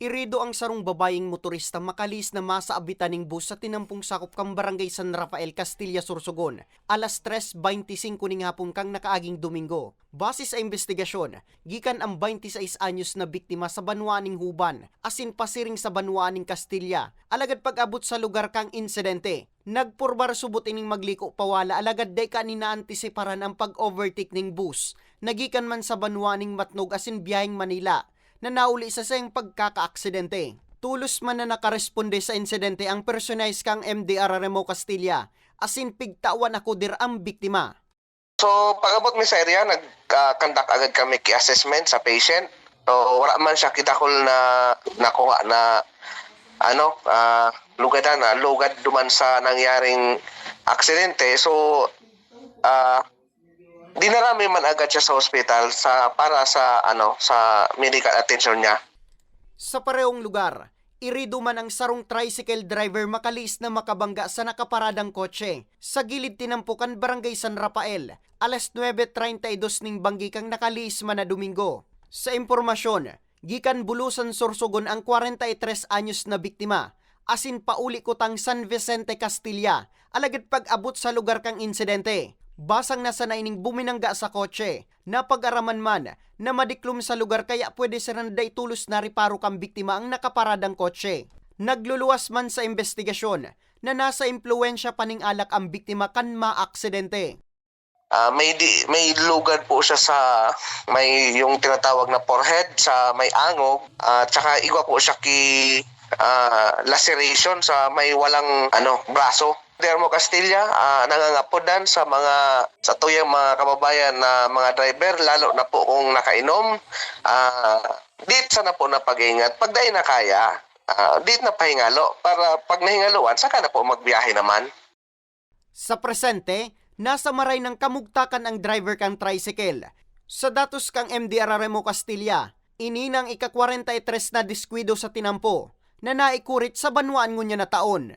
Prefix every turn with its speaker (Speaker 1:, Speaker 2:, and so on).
Speaker 1: Irido ang sarong babayeng motorista makalis na masaabitan ng bus sa tinampong sakop kang barangay San Rafael, Castilla, Sursogon. Alas 3.25 ning hapon kang nakaaging Domingo. Base sa investigasyon, gikan ang 26 anyos na biktima sa banwaning Huban, asin pasiring sa banwaning Castilla. Alagad pag-abot sa lugar kang insidente, nagpurbar subot ining magliko pawala alagad day ka ni naantisiparan ang pag-overtake ning bus. Nagikan man sa banwaning Matnog asin biyaheng Manila na nauli sa sayang pagkakaaksidente. Tulos man na nakaresponde sa insidente ang personalis kang MDR Remo Castilla, asin pigtawan ako dir ang biktima.
Speaker 2: So, pag-abot mi sa area, nag-conduct agad kami ki-assessment sa patient. So, wala man siya kitakol na nakuha na ano, ah lugadan na lugad duman sa nangyaring aksidente. So, ah dinarami man agad siya sa hospital sa para sa ano sa medical attention niya.
Speaker 1: Sa parehong lugar, irido man ang sarong tricycle driver makalis na makabangga sa nakaparadang kotse. Sa gilid tinampukan barangay San Rafael, alas 9.32 ning banggi kang nakalis man na Domingo. Sa impormasyon, gikan bulusan Sorsogon ang 43 anyos na biktima, asin pauli ko tang San Vicente Castilla, alagad pag-abot sa lugar kang insidente. Basang nasa naining buminangga sa kotse, napag-araman man na madiklom sa lugar kaya pwede siranday tulos na riparo kang biktima ang nakaparadang kotse. Nagluluwas man sa investigasyon na nasa impluensya paning alak ang biktima kan maaksidente.
Speaker 2: Ah, may di, may lugad po siya sa may yung tinatawag na forehead sa may angog at saka igwa po siya ki ah, laceration sa may walang ano braso. Dermo Castilla ah, nangangapodan sa mga sa tuyang mga kababayan na mga driver lalo na po kung nakainom ah dit sana po na pag-ingat pag dahil na kaya ah, dit na pahingalo para pag nahingaluan saka na po magbiyahe naman
Speaker 1: Sa presente, nasa maray ng kamugtakan ang driver kang tricycle. Sa datos kang MDR Remo Castilla, ininang ika-43 na diskwido sa tinampo na naikurit sa banwaan ngunya na taon.